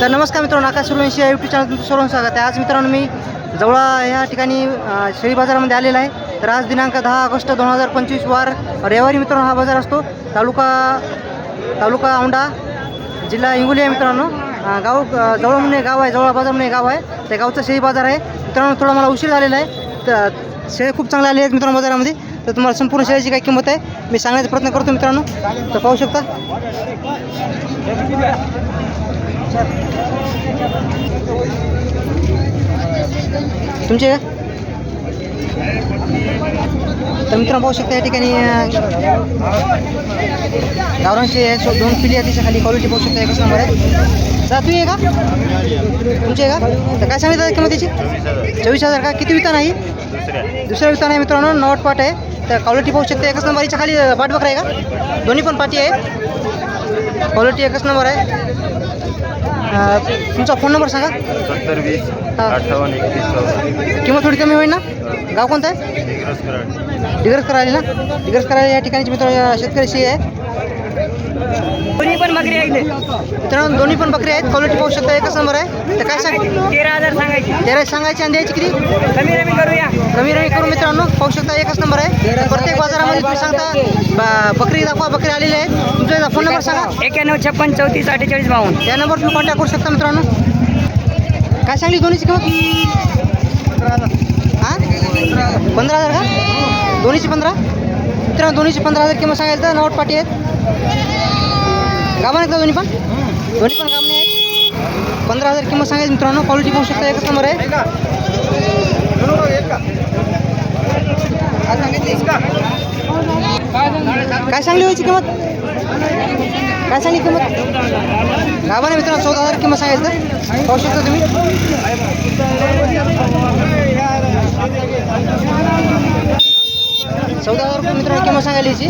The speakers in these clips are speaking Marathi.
तर नमस्कार मित्रांनो आकाश सुरवंशी या यूट्यूब चॅनल तुमचं सर्वांचं स्वागत आहे. आज मित्रांनो मी जवळा या ठिकाणी शेळी बाजारामध्ये आलेला आहे. तर आज दिनांक दहा ऑगस्ट दोन हजार पंचवीस वार रविवारी मित्रांनो हा बाजार असतो. तालुका तालुका औंढा जिल्हा हिंगोली आहे मित्रांनो. गाव जवळ म्हणून एक गाव आहे जवळ बाजार म्हणून एक गाव आहे. त्या गावचं शेळी बाजार आहे. मित्रांनो थोडा मला उशीर झालेला आहे. तर शेळी खूप चांगले आले आहेत मित्रांनो बाजारामध्ये. तर तुम्हाला संपूर्ण शेळीची काय किंमत आहे मी सांगण्याचा प्रयत्न करतो मित्रांनो. तर पाहू शकता. तुमचे? तर मित्रांनो पाहू शकता या ठिकाणी गावरांची दोन पिली आहे खाली क्वालिटी पाहू शकता एकच नंबर आहे. जा तुम्ही आहे का? तुमची आहे का? तर काय सांगितलं किंमत त्याची? चोवीस हजार का? किती विता आहे? दुसऱ्या विता आहे मित्रांनो नॉट पाट आहे. तर क्वालिटी पाहू शकता एकच नंबर याच्या खाली पाठबकरा आहे का? दोन्ही पण पाठी आहे. क्वालिटी एकच नंबर आहे. तुमचा फोन नंबर सांगा. सत्तर वीस. अठ्ठावन्न एकतीस किंमत थोडी कमी होईल ना? गाव कोणतं आहे? डिग्रस करायला ना? डिग्रस करायला या ठिकाणची मित्र शेतकऱ्याची आहे. दोन्ही पण बकरी आहे मित्रांनो दोन्ही पण बकरी आहेत. क्वालिटी पाहू शकता एकच नंबर आहे. तर काय सांग तेरा हजार सांगायची. तेरा सांगायची आणि द्यायची किती? कमी कमी करूया. कमी रमी करू मित्रांनो. पाहू शकता एकच नंबर आहे. प्रत्येक बाजारामध्ये तुम्ही सांगता बकरी दाखवा बकरी आलेली आहे. तुमचा फोन नंबर सांगा. एक्याण्णव छप्पन चौतीस अठ्ठेचाळीस बावन्न. त्या नंबर तुम्ही कॉन्टॅक्ट करू शकता मित्रांनो. काय सांगली दोन्हीची किंमत? हां? पंधरा हजार का? दोन्हीची पंधरा? मित्रांनो दोन्हीची पंधरा हजार किंमत सांगायचं नवट पाटी आहेत. गाभण आहेत का दोन्ही पण? दोन्ही पण गाभणे आहेत. पंधरा हजार किंमत सांगायची मित्रांनो. क्वालिटी पाहू शकता एकच नंबर आहे. काय सांगली व्हायची किंमत? काय सांगली किंमत? गाभण आहे मित्रांनो चौदा हजार किंमत सांगायचं. पाहू शकता तुम्ही. चौदा हजार मित्रांनो किंमत सांगायला याची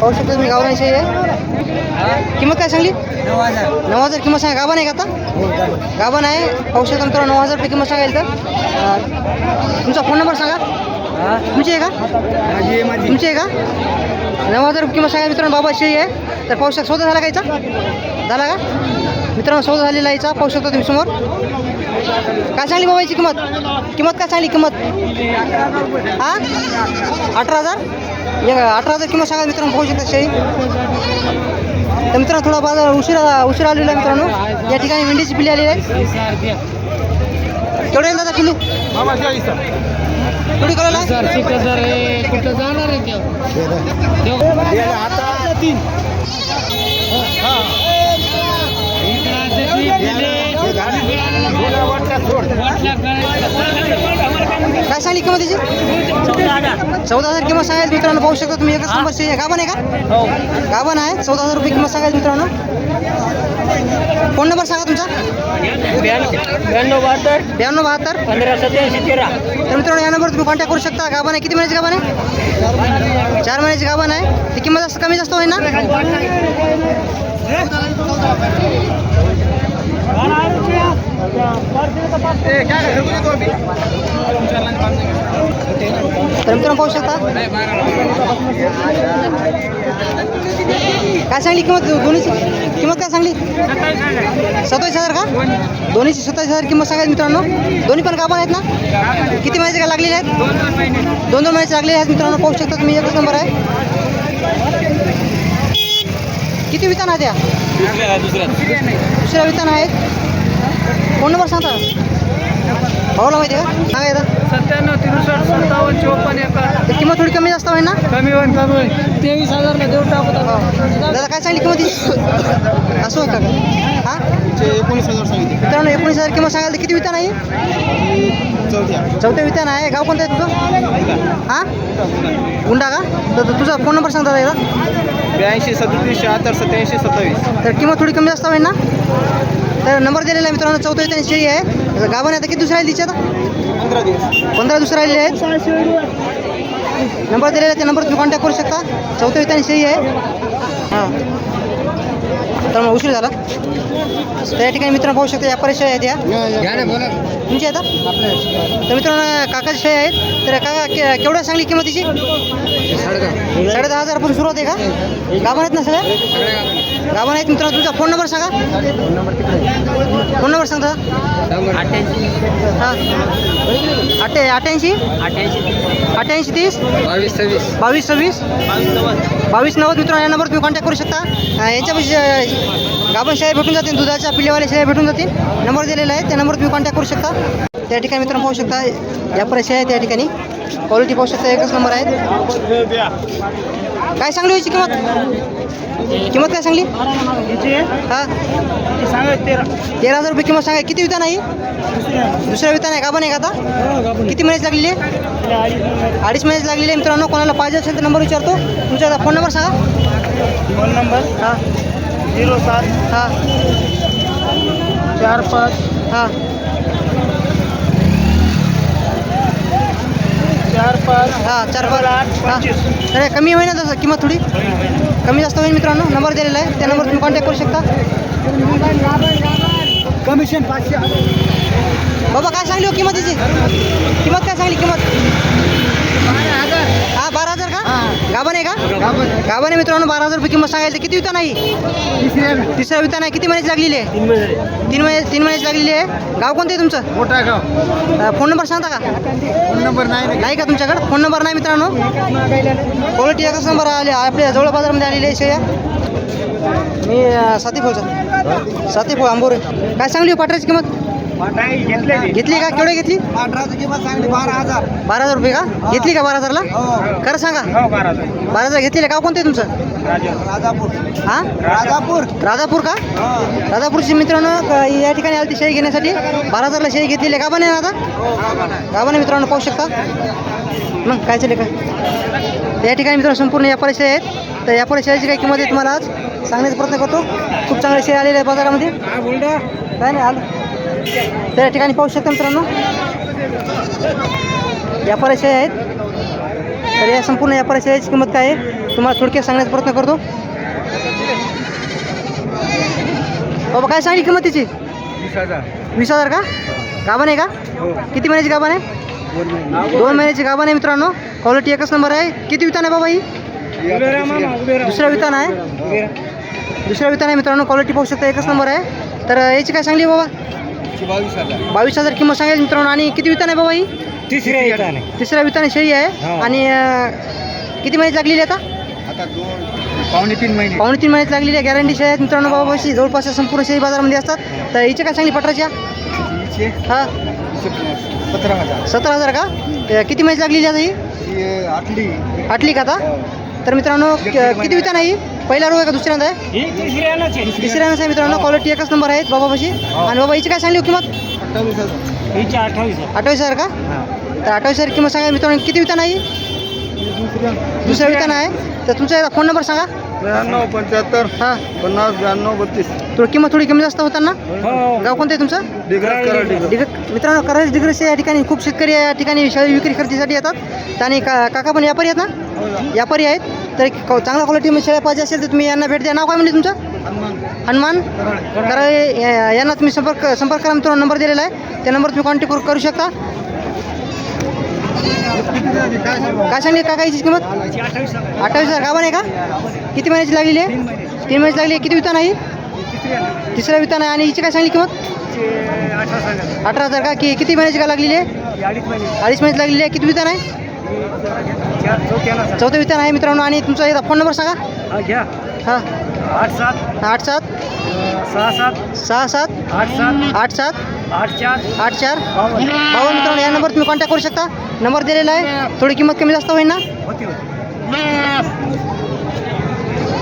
पाहू शकता तुम्ही गावरांशी आहे. किंमत काय सांगली? नऊ हजार. किंमत सांगा. गाभण आहे का आता? गाभण. आहे. पाहू शकता मित्रांनो नऊ हजार रुपये किंमत सांगायला तर तुमचा फोन नंबर सांगा. तुमची आहे का? तुमची आहे का? नऊ हजार रुपये किंमत सांगा. मित्रांनो बाबा शेळी आहे. तर शकता सौदा झाला का याचा झाला का? मित्रांनो सौदा झालेला आहे याचा पाहू शकता तुम्ही समोर. काय सांगली याची किंमत? किंमत काय सांगली किंमत? हां? अठरा हजार? अठरा हजार किंमत सांगा मित्रांनो पाहू शकता शेळी. तर मित्रांनो थोडा बाजार उशिरा उशिरा आलेला आहे मित्रांनो. या ठिकाणी मेंढीची पिल्ली आलेली आहे केवढे येईल दादा किल्ली? थोडी कळलं काय सांगली किंमत त्याची? चौदा हजार किंमत सांगायला मित्रांनो पाहू शकता तुम्ही. एकच नंबर शेळी आहे. गाभण आहे का? हो आहे. चौदा हजार रुपये किंमत सांगायला मित्रांनो. फोन नंबर सांगा तुमचा. ब्याण्णव बहात्तर. ब्याण्णव बहात्तर पंधरा सत्याऐंशी तेरा तर मित्रांनो या नंबर तुम्ही कॉन्टॅक्ट करू शकता. गाबन आहे. किती महिन्याची गाबन आहे? चार महिन्याची गाबन आहे. ती किंमत जास्त कमी जास्त होईल ना? तर मित्रांनो पाहू शकता? काय सांगली किंमत? दोन्हीची किंमत काय सांगली? सत्तावीस हजार का? दोन्हीची सत्तावीस हजार किंमत सांगायची मित्रांनो. दोन्ही पण गाभण आहेत ना? किती महिन्याचे काय लागलेले आहेत? दोन दोन महिन्याचे लागलेले आहेत मित्रांनो. पाहू शकता तुम्ही एकच नंबर आहे. किती वितान आहेत या दुसऱ्या वितान आहेत. फोन नंबर सांगता भाऊला माहिती आहे का? सांगा येतं सत्त्याण्णव त्रेसष्ट सत्तावन्न चोपन्न एका तर किंमत थोडी कमी जास्त होईल ना? कमी होईल कमी होईल. तेवीस हजारला देऊन टाकू दादा काय सांगली किंमत ही? असं होतं का? हां? एकोणीस हजार सांगितले. मित्रांनो एकोणीस हजार किंमत सांगाल तर किती वितान आहे चौथ्या. चौथ्या वितान आहे गाव कोणतं आहे तुझं? हां? गुंडा का? तर तुझा फोन नंबर सांग दादा ब्याऐंशी सदतीस शहात्तर सत्याऐंशी सत्तावीस. तर किंमत थोडी कमी जास्त होईल ना? तर नंबर दिलेला आहे मित्रांनो वितान शेळी आहे गावाने आता किती दुसऱ्या आली तिच्या आता? पंधरा दिवस. पंधरा दुसऱ्या आलेले आहेत. नंबर दिलेला आहे त्या नंबर तुम्ही कॉन्टॅक्ट करू शकता. वितान शेळी आहे. हां. तर मग उशीर झाला. तर या ठिकाणी मित्रांनो पाहू शकता या परिचय आहेत या. तुमची आता? तर मित्रांनो काकाची शेळी आहेत. तर काका के- केवढ्या सांगली किंमतीची? साडे दहा हजारपासून सुरुवात आहे का? गाभण आहेत ना सगळ्या? गाभण आहेत मित्रांनो तुमचा फोन नंबर सांगा. फोन नंबर सांगता. हां. अठ्ठे अठ्ठ्याऐंशी? अठ्ठ्याऐंशी तीस. बावीस सव्वीस. बावीस सव्वीस? बावीस नव्वद. मित्रांनो या नंबर तुम्ही कॉन्टॅक्ट करू शकता. अं, यांच्यापाशी अं, गाभण शेळ्या भेटून जातील दुधाच्या पिल्लेवाल्या शेळ्या भेटून जातील. नंबर दिलेला आहे त्या नंबर तुम्ही कॉन्टॅक्ट करू शकता. त्या ठिकाणी मित्रांनो पाहू शकता या आहे त्या ठिकाणी. क्वालिटी पाहू शकता एकच नंबर आहे काय सांगली व्हायची किंमत? किंमत काय सांगली? हां. तेरा हजार रुपये किंमत सांगा किती विधान आहे दुसऱ्या विधान आहे गाभण आहे का आता? किती महिन्याची लागलेली आहे? अडीच महिन्याची लागलेली मित्रांनो कोणाला पाहिजे असेल तर नंबर विचारतो. तुमचा फोन नंबर सांगा. फोन नंबर हां. झिरो सात. हां. चार पाच. हां. चार पाच. हां चार पाच. आठ हां. तर कमी होईल ना तसं. किंमत थोडी. कमी जास्त होईल मित्रांनो. नंबर दिलेला आहे. त्या नंबर तुम्ही कॉन्टॅक्ट करू शकता. कमिशन पाचशे बाबा काय सांगली हो किंमतीची? किंमत काय सांगली? किंमत? गाभण आहे का? गाभण आहे मित्रांनो बारा हजार रुपये किंमत सांगायची किती विता नाही? तिसऱ्या विता नाही किती महिन्याची लागलेली आहे? तीन महिने तीन महिन्याची लागलेली आहे. गाव कोणतं आहे तुमचं? मोठा गाव. फोन नंबर सांगता का? फोन नंबर नाही नाही का तुमच्याकडे? फोन नंबर नाही मित्रांनो? क्वालिटी एकच नंबर आले आपल्या जवळ बाजारामध्ये आलेली आहे शेया मी अं, साती फुलचा साती फुल आंबोरे. काय सांगली हो पाटराची किंमत? घेतले घेतली का? केवढी घेतली? अठराची किंमत सांगली बारा हजार. बारा हजार रुपये का? घेतली का बारा हजारला? हो. खरं सांगा. हो बारा हजार. घेतलेलं गाव कोणतं आहे तुमचं? राजापूर. हां? राजापूर. राजापूर का? हो. राजापूरची मित्रांनो क- या ठिकाणी आली ती शेळी घेण्यासाठी. बारा हजारला शेळी घेतलेली आहे. गाभा नाही ना आता? नाही मित्रांनो पाहू शकता. मग काय चालेल का? या ठिकाणी मित्रांनो संपूर्ण व्यापारी शेळी आहेत. तर व्यापारी शेळीची काय किंमत आहे तुम्हाला आज? सांगण्याचा प्रयत्न करतो. खूप चांगले शेळी आलेले आहे बाजारामध्ये. काय नाही आलं. तर या ठिकाणी पाहू शकता मित्रांनो. व्यापारी शेळी आहेत. तर या संपूर्ण व्यापारी शेळीची किंमत काय आहे? तुम्हाला थोडक्यात सांगण्याचा प्रयत्न करतो. बाबा काय सांगली किंमत तिची? वीस हजार. वीस हजार का? गाभण आहे का? हो. किती महिन्याची गाभण आहे? दोन महिन्याची. गाभण आहे मित्रांनो. क्वालिटी एकच नंबर आहे. किती वितान आहे बाबा ही? दुसरा वितान आहे. दुसरा वितान आहे मित्रांनो. क्वालिटी पाहू शकता एकच नंबर आहे. तर याची काय सांगली बाबा? बावीस हजार. बावीस हजार किंमत सांगेल मित्रांनो. आणि किती वितान आहे बाबा ही? तिसऱ्या तिसऱ्या विताने शेळी आहे. हो. आणि अं, किती महिन्याची लागलेली आहे आता? आता दोन पावणे तीन महिने. पावणे तीन महिन्याची लागलेली आहे. गॅरंटी शेळी आहेत मित्रांनो बाबाशी जवळपास संपूर्ण शेळी बाजारामध्ये असतात. तर हिची काय सांगली पटराच्या हिचे? हां. सतरा हजार. सतरा हजार का? अं, किती महिन्याची लागलेली आहे आता ही? ही आटली आटली का आता? तर मित्रांनो क- किती विता नाही पहिला रो आहे का दुसऱ्यांदा? आहे ही तिसऱ्यालाच तिसऱ्यांदा आहे मित्रांनो. क्वालिटी एकच नंबर आहेत. बाबापाशी आणि बाबा हिची काय सांगली हो किंमत अठ्ठावीस हजार हिचे अठ्ठावीस अठ्ठावीस हजार का? तर अठ्ठावीस हजार किंमत सांगा मित्रांनो. किती विता नाही दुसऱ्या विता आहे. तर तुमचा फोन नंबर सांगा. त्र्याण्णव पंच्याहत्तर हां. पन्नास ब्याण्णव बत्तीस. थोडी किंमत थोडी कमी जास्त होताना? हो. गाव कोणतं आहे तुमचं? डिग्रज कराड डिग्र मित्रांनो कराड डिग्रस या ठिकाणी खूप शेतकरी या ठिकाणी शेळी विक्री खरेदीसाठी येतात. आणि का काका पण व्यापारी आहेत ना. व्यापारी आहेत. तर क- चांगल्या क्वालिटीमध्ये शेळ्या पाहिजे असेल तर तुम्ही यांना भेट द्या. नाव काय म्हणजे तुमचं? हनुमान. कराळे. या- यांना तुम्ही संपर्क संपर्क करा मित्रांनो नंबर दिलेला आहे. त्या नंबर तुम्ही कॉन्टॅक्ट करू शकता. काय सांगली काका याची किंमत? अठ्ठावीस हजार. गाभा आहे का? किती महिन्याची लागलेली आहे? तीन महिन्याची. लागली आहे. किती वितान आहे तिसऱ्या. वितान आहे. आणि हिची काय सांगली किंमत? अठरा हजार. का? की किती महिन्याची का लागलेली आहे? अडीच महिन्याची लागलेली आहे. किती वितान आहे? चौथं वितान आहे मित्रांनो आणि तुमचा एकदा फोन नंबर सांगा. घ्या. हां. आठ सात आठ सात. सहा सात सहा सात. आठ सात आठ सात. आठ चार आठ चार. बावन्न बाबा मित्रांनो या नंबर तुम्ही कॉन्टॅक्ट करू शकता. नंबर दिलेला आहे. थोडी किंमत कमी जास्त होईल ना?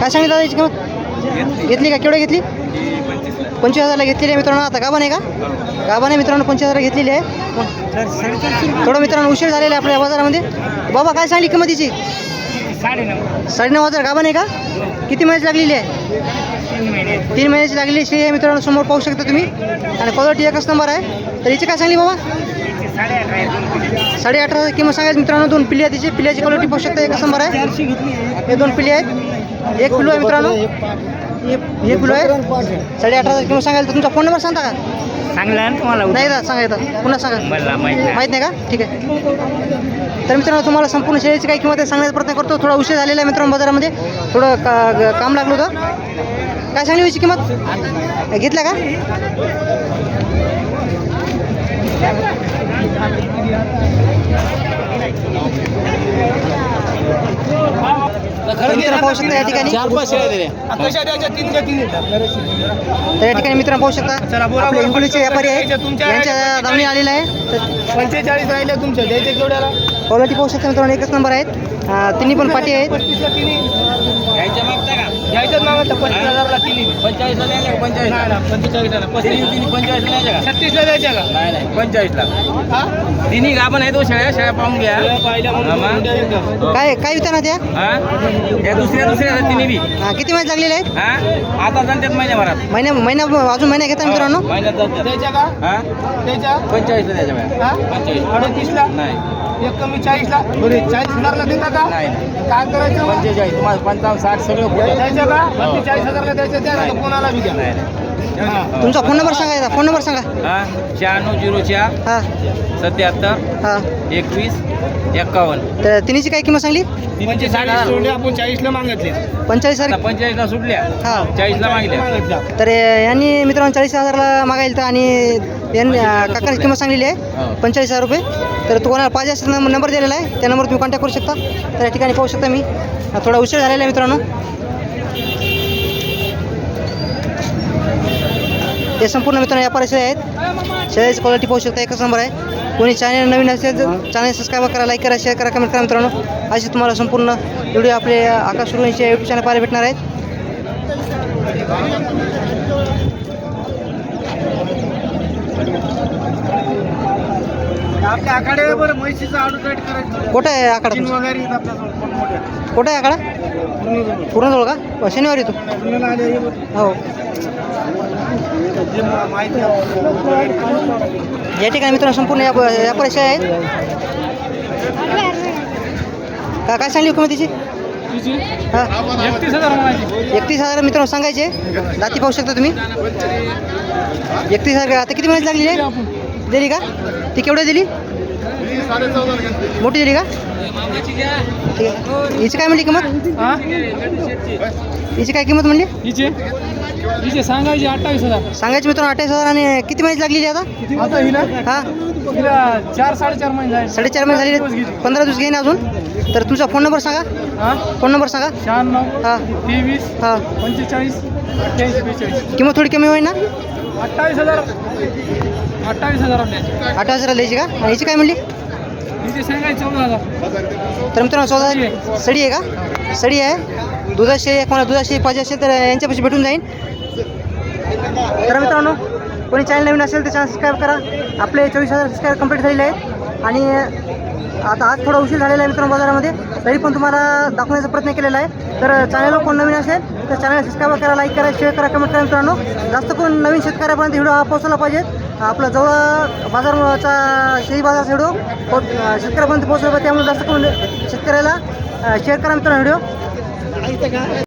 काय सांगितलं याची किंमत? घेतली का? केवढी घेतली? पंचवीस हजारला घेतलेली आहे मित्रांनो. आता गाभा नाही का? गाभा नाही मित्रांनो पंचवीस हजार घेतलेली आहे. थोडं मित्रांनो उशीर झालेला आहे आपल्या बाजारामध्ये. बाबा काय सांगली किंमत तिची साडे नऊ साडेनऊ हजार गाभा नाही का? किती महिन्याची लागलेली आहे? तीन महिन्याची लागलेली श्री आहे. मित्रांनो समोर पाहू शकता तुम्ही. आणि क्वालिटी एकच नंबर आहे. तर हिची काय सांगली बाबा? साडे अठरा किंमत सांगायची मित्रांनो दोन पिल्ली आहे तिची. पिल्याची क्वालिटी पाहू शकता एकच नंबर आहे. हे दोन पिल्ली आहेत. एक पिल्लू आहे मित्रांनो. हे किलो आहे. साडे अठरा किलो सांगायला तर तुमचा फोन नंबर सांगता का? ना तुम्हाला नाही दा सांगा येतं पुन्हा सांगा. माहिती नाही. माहीत नाही का? ठीक आहे. तर मित्रांनो तुम्हाला संपूर्ण शेळीची काय किंमत आहे सांगण्याचा प्रयत्न करतो. थोडा उशीर झालेला आहे मित्रांनो बाजारामध्ये. थोडं का काम लागलं होतं. काय सांगली याची किंमत? घेतल्या का तर मित्रांनो पाहू शकता या ठिकाणी. तर या ठिकाणी मित्रांनो पाहू शकता. आपले हिंगोलीचे व्यापारी आहेत. यांच्या दावणी आलेला आहे. तर पंचेचाळीस राहिले तुमच्या द्यायचे केवढ्याला? क्वालिटी पाहू शकता मित्रांनो एकच नंबर आहेत. तिन्ही पण पाटी आहेत. पस्तीसला तिन्ही घ्यायचं मागत पस्तीस हजारला तिन्ही पंचेचाळीसला द्यायला का? पंचेचाळीसला? पंचेचाळीसला पस्तीस तिन्ही पंचेचाळीसला द्यायच्या का? छत्तीसला द्यायच्या का? नाही नाही पंचेचाळीसला. हा? तिन्ही गाभण आहेत तो शेळ्या शेळ्या पाहून घ्या. हे. काय काय विचारणार त्या? हा? या दुसऱ्या दुसऱ्या तिन्ही बी. किती महिने लागलेले आहेत? हा? आता जाणतात महिन्याभरात महिन्या महिन्या अजून महिना घेता मित्रांनो? महिन्यात जातात द्यायच्या का? हा? द्यायच्या? पंचेचाळीसला द्यायच्या हा? अडतीसला? नाही. एक कमी चाळीसला बरे चाळीस हजारला देता का? नाही नाही. काय करायचं? मग? पंचेचाळीस तुम्हाला पंचावन्न साठ सगळं पुढे. द्यायचं का? पंचेचाळीस हजारला द्यायचं द्या नाही तर कोणाला बी द्या. नाही नाही. हा. तुमचा फोन नंबर सांगा फोन नंबर सांगा. हा? शहाण्णव झिरो चार. हां. सत्याहत्तर. हां. एकवीस. एक्कावन्न. तर तिन्हीची काय किंमत सांगली? पंचेचाळीस सोडले आपण चाळीसला मागितले हजार? पंचेचाळीसला सुटल्या. हां. चाळीसला मागितल्या. तर अं, यांनी मित्रांनो चाळीस हजारला मागायला तर आणि यांनी काकाची किंमत सांगलेली आहे हो. पंचेचाळीस हजार रुपये. तर तो कोणाला पाहिजे असेल नंबर दिलेला आहे. त्या नंबर तुम्ही कॉन्टॅक्ट करू शकता. तर या ठिकाणी पाहू शकता मी. थोडा उशीर झालेला आहे मित्रांनो. हे संपूर्ण मित्रांनो या परिसर आहेत. शेळ्याची क्वालिटी पाहू शकता. एकच नंबर आहे. कोणी चॅनल नवीन असेल तर चॅनल सबस्क्राईब करा लाईक करा शेअर करा कमेंट करा मित्रांनो. असे तुम्हाला संपूर्ण व्हिडिओ आपले आकाश सुरुवांचे यूट्यूब चॅनल पाहायला भेटणार आहेत. आपल्या आखाड्यावर बरं म्हैशीचा करायचं कुठं आहे आकडा तीन तुमचा? वगैरे मोठ्या. कुठं आहे आकडा पूर्ण का ब- शनिवारी तू आले हे बघ. हो जे मा- माहिती आहे. या ठिकाणी मित्रांनो संपूर्ण या या परिचय आहेत का काय सांगली किंमत तिची हां. एकतीस हजार म्हणायचे. एकतीस हजार मित्रांनो सांगायचे. दाती पाहू शकता तुम्ही. एकतीस हजार आता किती महिन्यात लागली? आहे दिली का? ती केवढी दिली? मोठी दिली का? हिची काय म्हणली किंमत? हिची काय किंमत म्हणली? हिचे? सांगायचे अठ्ठावीस हजार. सांगायची मित्रांनो अठ्ठावीस हजार आणि किती महिन्यात लागलेली आता? आता हिला? हां? चार साडेचार महिने झाले. साडेचार महिने झाले पंधरा दिवस घेईन अजून. तर तुमचा फोन नंबर सांगा. हा? फोन नंबर सांगा. शहाण्णव हां. तेवीस हां. पंचेचाळीस अठ्ठ्याऐंशी किंमत थोडी कमी होईल ना? अठ्ठावीस हजार. अठ्ठावीस हजार अठरा हजार द्यायची का? हिची काय म्हणली हिचे सांगायचे चौदा हजार तर मित्रांनो चौदा सडी आहे का? सडी आहे. दुधाशी कोणा दुधाशी पाहिजे असेल तर यांच्यापाशी भेटून जाईल तर मित्रांनो कोणी चॅनल नवीन असेल तर चॅनल सबस्क्राईब करा. आपले चोवीस हजार सबस्क्राईब कंप्लीट झालेले आहेत. आणि आता आज थोडा उशीर झालेला आहे मित्रांनो बाजारामध्ये. तरी पण तुम्हाला दाखवण्याचा प्रयत्न केलेला आहे. तर चॅनलवर कोण नवीन असेल तर चॅनल सबस्क्राईब करा लाईक करा शेअर करा कमेंट करा मित्रांनो. जास्त करून नवीन शेतकऱ्यापर्यंत व्हिडिओ हा पोहोचला पाहिजे. आपला जवळ बाजारचा शेती बाजारचा व्हिडिओ. पो शेतकऱ्यापर्यंत पोहोचला पाहिजे. त्यामुळे जास्त करून शेतकऱ्याला शेअर करा मित्रांनो व्हिडिओ.